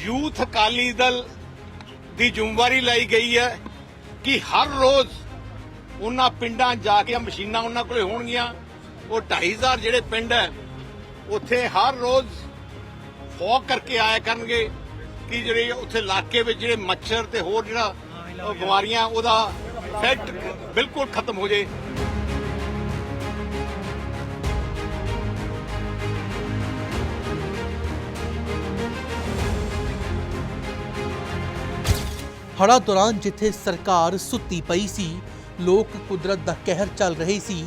Youth Akali Dal ਦੀ ਜ਼ਿੰਮੇਵਾਰੀ ਲਈ ਗਈ ਹੈ ਕਿ ਹਰ ਰੋਜ਼ ਉਹਨਾਂ ਪਿੰਡਾਂ ਜਾ ਕੇ ਮਸ਼ੀਨਾਂ ਉਹਨਾਂ ਕੋਲੇ ਹੋਣਗੀਆਂ। ਉਹ 2500 ਜਿਹੜੇ ਪਿੰਡ ਹੈ, ਉੱਥੇ ਹਰ ਰੋਜ਼ ਫੋਕ ਕਰਕੇ ਆਇਆ ਕਰਨਗੇ ਕਿ ਜਿਹੜੇ ਉੱਥੇ ਇਲਾਕੇ ਵਿੱਚ ਜਿਹੜੇ ਮੱਛਰ ਤੇ ਹੋਰ ਜਿਹੜਾ ਬਿਮਾਰੀਆਂ, ਉਹਦਾ ਫੈਕਟ ਬਿਲਕੁਲ ਖਤਮ ਹੋ ਜੇ ਹੜ੍ਹਾਂ ਦੌਰਾਨ ਜਿੱਥੇ ਸਰਕਾਰ ਸੁੱਤੀ ਪਈ ਸੀ, ਲੋਕ ਕੁਦਰਤ ਦਾ ਕਹਿਰ ਚੱਲ ਰਹੇ ਸੀ,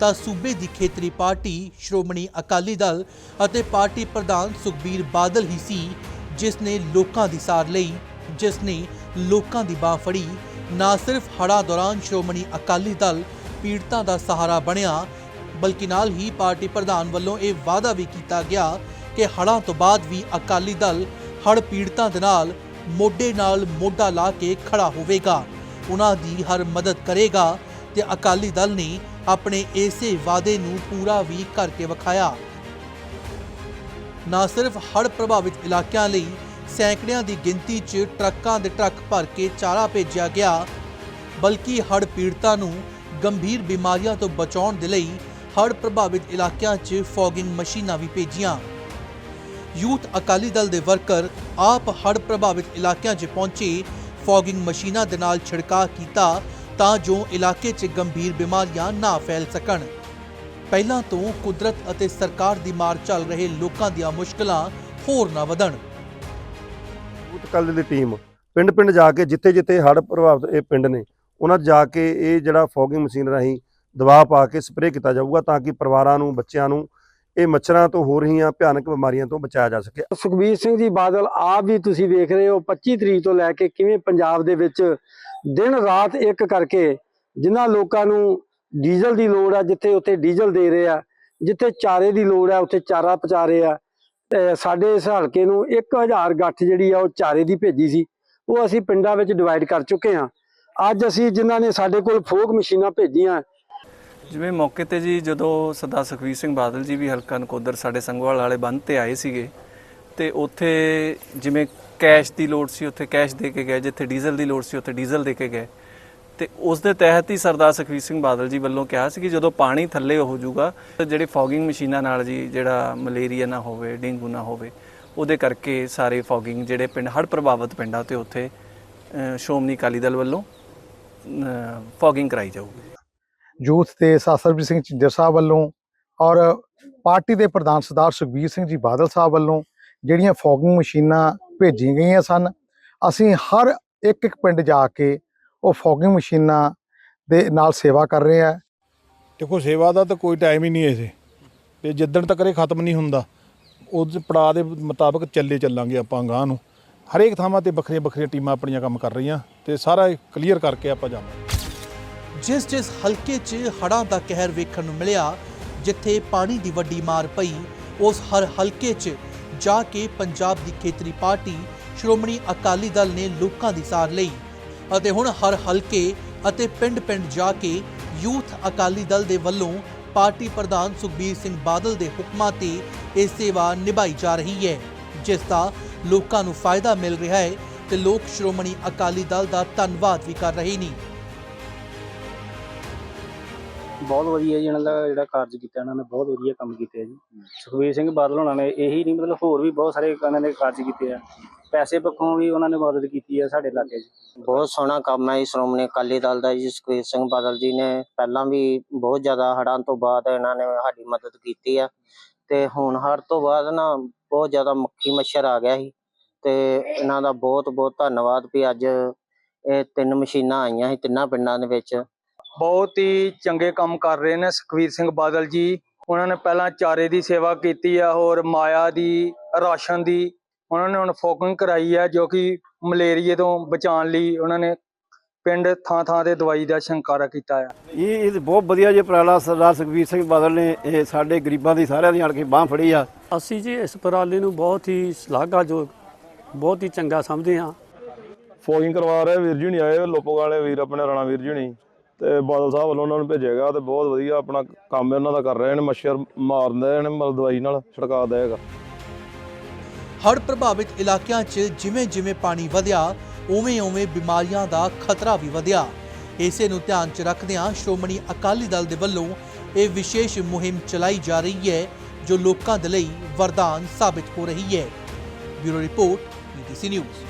ਤਾਂ ਸੂਬੇ ਦੀ ਖੇਤਰੀ ਪਾਰਟੀ ਸ਼੍ਰੋਮਣੀ ਅਕਾਲੀ ਦਲ ਅਤੇ ਪਾਰਟੀ ਪ੍ਰਧਾਨ ਸੁਖਬੀਰ ਬਾਦਲ ਹੀ ਸੀ, ਜਿਸ ਨੇ ਲੋਕਾਂ ਦੀ ਸਾਰ ਲਈ, ਜਿਸ ਨੇ ਲੋਕਾਂ ਦੀ ਬਾਹ ਫੜੀ। ਨਾ ਸਿਰਫ ਹੜ੍ਹਾਂ ਦੌਰਾਨ ਸ਼੍ਰੋਮਣੀ ਅਕਾਲੀ ਦਲ ਪੀੜਤਾਂ ਦਾ ਸਹਾਰਾ ਬਣਿਆ, ਬਲਕਿ ਨਾਲ ਹੀ ਪਾਰਟੀ ਪ੍ਰਧਾਨ ਵੱਲੋਂ ਇਹ ਵਾਅਦਾ ਵੀ ਕੀਤਾ ਗਿਆ ਕਿ ਹੜ੍ਹਾਂ ਤੋਂ ਬਾਅਦ ਵੀ ਅਕਾਲੀ ਦਲ ਹੜ੍ਹ ਪੀੜਤਾਂ ਦੇ ਨਾਲ ਮੋਢੇ ਨਾਲ ਮੋਢਾ ਲਾ ਕੇ ਖੜਾ ਹੋਵੇਗਾ। ਉਹਨਾਂ ਦੀ ਹਰ ਮਦਦ ਕਰੇਗਾ ਤੇ ਅਕਾਲੀ ਦਲ ਨੇ ਆਪਣੇ ਇਸੇ ਵਾਅਦੇ ਨੂੰ ਪੂਰਾ ਵੀ ਕਰਕੇ ਵਿਖਾਇਆ। ਨਾ ਸਿਰਫ ਹੜ੍ਹ ਪ੍ਰਭਾਵਿਤ ਇਲਾਕਿਆਂ ਲਈ ਸੈਂਕੜਿਆਂ ਦੀ ਗਿਣਤੀ 'ਚ ਟਰੱਕਾਂ ਦੇ ਟਰੱਕ ਭਰ ਕੇ ਚਾਰਾ ਭੇਜਿਆ ਗਿਆ, ਬਲਕਿ ਹੜ੍ਹ ਪੀੜਤਾਂ ਨੂੰ ਗੰਭੀਰ ਬਿਮਾਰੀਆਂ ਤੋਂ ਬਚਾਉਣ ਦੇ ਲਈ ਹੜ੍ਹ ਪ੍ਰਭਾਵਿਤ ਇਲਾਕਿਆਂ 'ਚ ਫੋਗਿੰਗ ਮਸ਼ੀਨਾਂ ਵੀ ਭੇਜੀਆਂ। ਯੂਥ ਅਕਾਲੀ ਦਲ ਦੇ ਵਰਕਰ ਆਪ ਹੜ੍ਹ ਪ੍ਰਭਾਵਿਤ ਇਲਾਕਿਆਂ 'ਚ ਪਹੁੰਚੇ, ਫੌਗਿੰਗ ਮਸ਼ੀਨਾਂ ਦੇ ਨਾਲ ਛਿੜਕਾਅ ਕੀਤਾ ਤਾਂ ਜੋ ਇਲਾਕੇ 'ਚ ਗੰਭੀਰ ਬਿਮਾਰੀਆਂ ਨਾ ਫੈਲ ਸਕਣ। ਪਹਿਲਾਂ ਤੋਂ ਕੁਦਰਤ ਅਤੇ ਸਰਕਾਰ ਦੀ ਮਾਰ ਚੱਲ ਰਹੇ ਲੋਕਾਂ ਦੀਆਂ ਮੁਸ਼ਕਲਾਂ ਹੋਰ ਨਾ ਵਧਣ। ਯੂਥ ਅਕਾਲੀ ਦੀ ਟੀਮ ਪਿੰਡ ਪਿੰਡ ਜਾ ਕੇ ਜਿੱਥੇ ਜਿੱਥੇ ਹੜ੍ਹ ਪ੍ਰਭਾਵਿਤ ਇਹ ਪਿੰਡ ਨੇ, ਉਹਨਾਂ ਜਾ ਕੇ ਇਹ ਜਿਹੜਾ ਫੌਗਿੰਗ ਮਸ਼ੀਨ ਰਾਹੀਂ ਦਬਾਅ ਪਾ ਕੇ ਸਪਰੇਅ ਕੀਤਾ ਜਾਊਗਾ ਤਾਂ ਕਿ ਪਰਿਵਾਰਾਂ ਨੂੰ, ਬੱਚਿਆਂ ਨੂੰ ਇਹ ਮੱਛਰਾਂ ਤੋਂ ਹੋ ਰਹੀਆਂ ਭਿਆਨਕ ਬਿਮਾਰੀਆਂ ਤੋਂ ਬਚਾਇਆ ਜਾ ਸਕੇ। ਸੁਖਬੀਰ ਸਿੰਘ ਜੀ ਬਾਦਲ, ਆਪ ਵੀ ਤੁਸੀਂ ਵੇਖ ਰਹੇ ਹੋ 25 ਤਰੀਕ ਤੋਂ ਲੈ ਕੇ ਕਿਵੇਂ ਪੰਜਾਬ ਦੇ ਵਿੱਚ ਦਿਨ ਰਾਤ ਇੱਕ ਕਰਕੇ ਜਿਨ੍ਹਾਂ ਲੋਕਾਂ ਨੂੰ ਡੀਜ਼ਲ ਦੀ ਲੋੜ ਆ, ਜਿੱਥੇ ਉੱਥੇ ਡੀਜ਼ਲ ਦੇ ਰਹੇ ਆ, ਜਿੱਥੇ ਚਾਰੇ ਦੀ ਲੋੜ ਆ, ਉੱਥੇ ਚਾਰਾ ਪਹੁੰਚਾ ਰਹੇ ਆ, ਤੇ ਸਾਡੇ ਇਸ ਹਲਕੇ ਨੂੰ 1000 ਗੱਠ ਜਿਹੜੀ ਆ, ਉਹ ਚਾਰੇ ਦੀ ਭੇਜੀ ਸੀ। ਉਹ ਅਸੀਂ ਪਿੰਡਾਂ ਵਿੱਚ ਡਿਵਾਈਡ ਕਰ ਚੁੱਕੇ ਹਾਂ ਅੱਜ ਅਸੀਂ ਜਿਨ੍ਹਾਂ ਨੇ ਸਾਡੇ ਕੋਲ ਫੋਕ ਮਸ਼ੀਨਾਂ ਭੇਜੀਆਂ ਜਿਵੇਂ ਮੌਕੇ ਤੇ ਜੀ ਜਦੋਂ ਸਰਦਾਰ ਸੁਖਬੀਰ ਸਿੰਘ ਬਾਦਲ ਜੀ ਵੀ ਹਲਕਾ ਨਕੋਦਰ ਸਾਡੇ ਸੰਗਵਾਲ ਵਾਲੇ ਬੰਦ ਤੇ ਆਏ ਸੀਗੇ ਤੇ ਉੱਥੇ ਜਿਵੇਂ ਕੈਸ਼ ਦੀ ਲੋੜ ਸੀ ਉੱਥੇ ਕੈਸ਼ ਦੇ ਕੇ ਗਏ ਜਿੱਥੇ ਡੀਜ਼ਲ ਦੀ ਲੋੜ ਸੀ ਉੱਥੇ ਡੀਜ਼ਲ ਦੇ ਕੇ ਗਏ। ਤੇ ਉਸ ਦੇ ਤਹਿਤ ਹੀ ਸਰਦਾਰ ਸੁਖਬੀਰ ਸਿੰਘ ਬਾਦਲ ਜੀ ਵੱਲੋਂ ਕਿਹਾ ਸੀ ਕਿ ਜਦੋਂ ਪਾਣੀ ਥੱਲੇ ਹੋ ਜਾਊਗਾ ਤੇ ਜਿਹੜੇ ਫੌਗਿੰਗ ਮਸ਼ੀਨਾਂ ਨਾਲ ਜੀ ਜਿਹੜਾ ਮਲੇਰੀਆ ਨਾ ਹੋਵੇ ਡੇਂਗੂ ਨਾ ਹੋਵੇ ਉਹਦੇ ਕਰਕੇ ਸਾਰੇ ਫੌਗਿੰਗ ਜਿਹੜੇ ਪਿੰਡ ਹੜ੍ਹ ਪ੍ਰਭਾਵਿਤ ਪਿੰਡਾਂ ਤੇ ਉੱਥੇ ਅਹ, ਸ਼੍ਰੋਮਣੀ ਅਕਾਲੀ ਦਲ ਵੱਲੋਂ ਫੌਗਿੰਗ ਕਰਾਈ ਜਾਊਗੀ। ਯੂਥ ਤੇ ਸਾਸਰਬੀਰ ਸਿੰਘ ਝਿੰਜਰ ਸਾਹਿਬ ਵੱਲੋਂ ਔਰ ਪਾਰਟੀ ਦੇ ਪ੍ਰਧਾਨ ਸਰਦਾਰ ਸੁਖਬੀਰ ਸਿੰਘ ਜੀ ਬਾਦਲ ਸਾਹਿਬ ਵੱਲੋਂ ਜਿਹੜੀਆਂ ਫੋਗਿੰਗ ਮਸ਼ੀਨਾਂ ਭੇਜੀਆਂ ਗਈਆਂ ਸਨ, ਅਸੀਂ ਹਰ ਇੱਕ ਇੱਕ ਪਿੰਡ ਜਾ ਕੇ ਉਹ ਫੋਗਿੰਗ ਮਸ਼ੀਨਾਂ ਦੇ ਨਾਲ ਸੇਵਾ ਕਰ ਰਹੇ ਆ ਦੇਖੋ, ਸੇਵਾ ਦਾ ਤਾਂ ਕੋਈ ਟਾਈਮ ਹੀ ਨਹੀਂ ਇਸੇ ਤੇ ਜਿੱਦਣ ਤੱਕ ਇਹ ਖਤਮ ਨਹੀਂ ਹੁੰਦਾ, ਉਸ ਪੜਾਅ ਦੇ ਮੁਤਾਬਕ ਚੱਲੇ ਚੱਲਾਂਗੇ ਆਪਾਂ ਗਾਂ ਨੂੰ। ਹਰੇਕ ਥਾਵਾਂ ਤੇ ਵੱਖਰੀਆਂ ਵੱਖਰੀਆਂ ਟੀਮਾਂ ਆਪਣੀਆਂ ਕੰਮ ਕਰ ਰਹੀਆਂ ਤੇ ਸਾਰਾ ਕਲੀਅਰ ਕਰਕੇ ਆਪਾਂ ਜਾਵਾਂਗੇ। ਜਿਸ ਜਿਸ ਹਲਕੇ 'ਚ ਹੜ੍ਹਾਂ ਦਾ ਕਹਿਰ ਵੇਖਣ ਨੂੰ ਮਿਲਿਆ, ਜਿੱਥੇ ਪਾਣੀ ਦੀ ਵੱਡੀ ਮਾਰ ਪਈ, ਉਸ ਹਰ ਹਲਕੇ 'ਚ ਜਾ ਕੇ ਪੰਜਾਬ ਦੀ ਖੇਤਰੀ ਪਾਰਟੀ, ਸ਼੍ਰੋਮਣੀ ਅਕਾਲੀ ਦਲ ਨੇ ਲੋਕਾਂ ਦੀ ਸਾਰ ਲਈ ਅਤੇ ਹੁਣ ਹਰ ਹਲਕੇ ਅਤੇ ਪਿੰਡ-ਪਿੰਡ ਜਾ ਕੇ ਯੂਥ ਅਕਾਲੀ ਦਲ ਦੇ ਵੱਲੋਂ ਪਾਰਟੀ ਪ੍ਰਧਾਨ ਸੁਖਬੀਰ ਸਿੰਘ ਬਾਦਲ ਦੇ ਹੁਕਮਾਂ ਤੇ ਇਹ ਸੇਵਾ ਨਿਭਾਈ ਜਾ ਰਹੀ ਹੈ, ਜਿਸ ਦਾ ਲੋਕਾਂ ਨੂੰ ਫਾਇਦਾ ਮਿਲ ਰਿਹਾ ਹੈ ਤੇ ਲੋਕ ਸ਼੍ਰੋਮਣੀ ਅਕਾਲੀ ਦਲ ਦਾ ਧੰਨਵਾਦ ਵੀ ਕਰ ਰਹੇ ਨੇ। ਬਹੁਤ ਵਧੀਆ ਜੀ, ਇਹਨਾਂ ਦਾ ਜਿਹੜਾ ਕਾਰਜ ਕੀਤਾ, ਇਹਨਾਂ ਨੇ ਬਹੁਤ ਵਧੀਆ ਕੰਮ ਕੀਤੇ ਜੀ। ਸੁਖਬੀਰ ਸਿੰਘ ਬਾਦਲ ਹੋਣਾ ਨੇ ਇਹੀ ਨਹੀਂ, ਮਤਲਬ ਹੋਰ ਵੀ ਬਹੁਤ ਸਾਰੇ ਇਹਨਾਂ ਨੇ ਕਾਰਜ ਕੀਤੇ ਆ। ਪੈਸੇ ਪੱਖੋਂ ਵੀ ਉਹਨਾਂ ਨੇ ਮਦਦ ਕੀਤੀ ਆ ਸਾਡੇ ਇਲਾਕੇ 'ਚ। ਬਹੁਤ ਸੋਹਣਾ ਕੰਮ ਹੈ ਜੀ, ਸ਼੍ਰੋਮਣੀ ਅਕਾਲੀ ਦਲ ਦਾ ਜੀ, ਸੁਖਬੀਰ ਸਿੰਘ ਬਾਦਲ ਜੀ ਨੇ ਪਹਿਲਾਂ ਵੀ ਬਹੁਤ ਜ਼ਿਆਦਾ ਹੜ੍ਹਾਂ ਤੋਂ ਬਾਅਦ ਇਹਨਾਂ ਨੇ ਸਾਡੀ ਮਦਦ ਕੀਤੀ ਆ। ਤੇ ਹੁਣ ਹੜ੍ਹ ਤੋਂ ਬਾਅਦ ਨਾ ਬਹੁਤ ਜ਼ਿਆਦਾ ਮੱਖੀ ਮੱਛਰ ਆ ਗਿਆ ਸੀ। ਤੇ ਇਹਨਾਂ ਦਾ ਬਹੁਤ ਬਹੁਤ ਧੰਨਵਾਦ ਵੀ ਅੱਜ ਇਹ ਤਿੰਨ ਮਸ਼ੀਨਾਂ ਆਈਆਂ ਸੀ, ਤਿੰਨਾਂ ਪਿੰਡਾਂ ਦੇ ਵਿੱਚ। ਬਹੁਤ ਹੀ ਚੰਗੇ ਕੰਮ ਕਰ ਰਹੇ ਨੇ ਸੁਖਵੀਰ ਸਿੰਘ ਬਾਦਲ ਜੀ। ਉਹਨਾਂ ਨੇ ਪਹਿਲਾਂ ਚਾਰੇ ਦੀ ਸੇਵਾ ਕੀਤੀ ਆ ਹੋਰ ਮਾਇਆ ਦੀ ਰਾਸ਼ਨ ਦੀ। ਉਹਨਾਂ ਨੇ ਹੁਣ ਫੋਕਿੰਗ ਕਰਾਈ ਆ ਜੋ ਕਿ ਮਲੇਰੀਏ ਤੋਂ ਬਚਾਉਣ ਲਈ ਉਹਨਾਂ ਨੇ ਪਿੰਡ ਥਾਂ ਥਾਂ ਤੇ ਦਵਾਈ ਦਾ ਛੰਕਾਰਾ ਕੀਤਾ ਆ। ਇਹ ਇਹ ਬਹੁਤ ਵਧੀਆ ਜੇ ਉਪਰਾਲਾ ਸਰਦਾਰ ਸੁਖਬੀਰ ਸਿੰਘ ਬਾਦਲ ਨੇ ਇਹ ਸਾਡੇ ਗਰੀਬਾਂ ਦੀ ਸਾਰਿਆਂ ਦੀ ਆਣ ਕੇ ਬਾਹ ਫੜੀ ਆ। ਅਸੀਂ ਜੀ ਇਸ ਉਪਰਾਲੇ ਨੂੰ ਬਹੁਤ ਹੀ ਸ਼ਲਾਘਾਯੋਗ ਬਹੁਤ ਹੀ ਚੰਗਾ ਸਮਝਦੇ ਹਾਂ। ਫੋਗਿੰਗ ਕਰਵਾ ਰਹੇ ਵੀਰ ਜੀ ਨਹੀਂ ਆਏ ਲੋਪੋ ਵਾਲੇ ਵੀਰ ਆਪਣੇ ਰਾਣਾ ਵੀਰ ਜੀ ਨਹੀਂ। ਤੇ ਬਾਦਲ ਸਾਹਿਬ ਵੱਲੋਂ ਉਹਨਾਂ ਨੂੰ ਭੇਜਿਆ ਗਿਆ ਤੇ ਬਹੁਤ ਵਧੀਆ ਆਪਣਾ ਕੰਮ ਇਹਨਾਂ ਦਾ ਕਰ ਰਹੇ ਨੇ, ਮੱਛਰ ਮਾਰਦੇ ਨੇ ਮਤਲਬ ਦਵਾਈ ਨਾਲ, ਛਿੜਕਾ ਦੇਗਾ ਹੜ੍ਹ ਪ੍ਰਭਾਵਿਤ ਇਲਾਕਿਆਂ 'ਚ ਜਿਵੇਂ-ਜਿਵੇਂ ਪਾਣੀ ਵਧਿਆ, ਉਵੇਂ-ਉਵੇਂ ਬਿਮਾਰੀਆਂ ਦਾ ਖਤਰਾ ਵੀ ਵਧਿਆ। ਇਸੇ ਨੂੰ ਧਿਆਨ 'ਚ ਰੱਖਦਿਆਂ ਸ਼੍ਰੋਮਣੀ ਅਕਾਲੀ ਦਲ ਦੇ ਵੱਲੋਂ ਇਹ ਵਿਸ਼ੇਸ਼ ਮੁਹਿੰਮ ਚਲਾਈ ਜਾ ਰਹੀ ਹੈ, ਜੋ ਲੋਕਾਂ ਦੇ ਲਈ ਵਰਦਾਨ ਸਾਬਿਤ ਹੋ ਰਹੀ ਹੈ। Bureau report PTC news.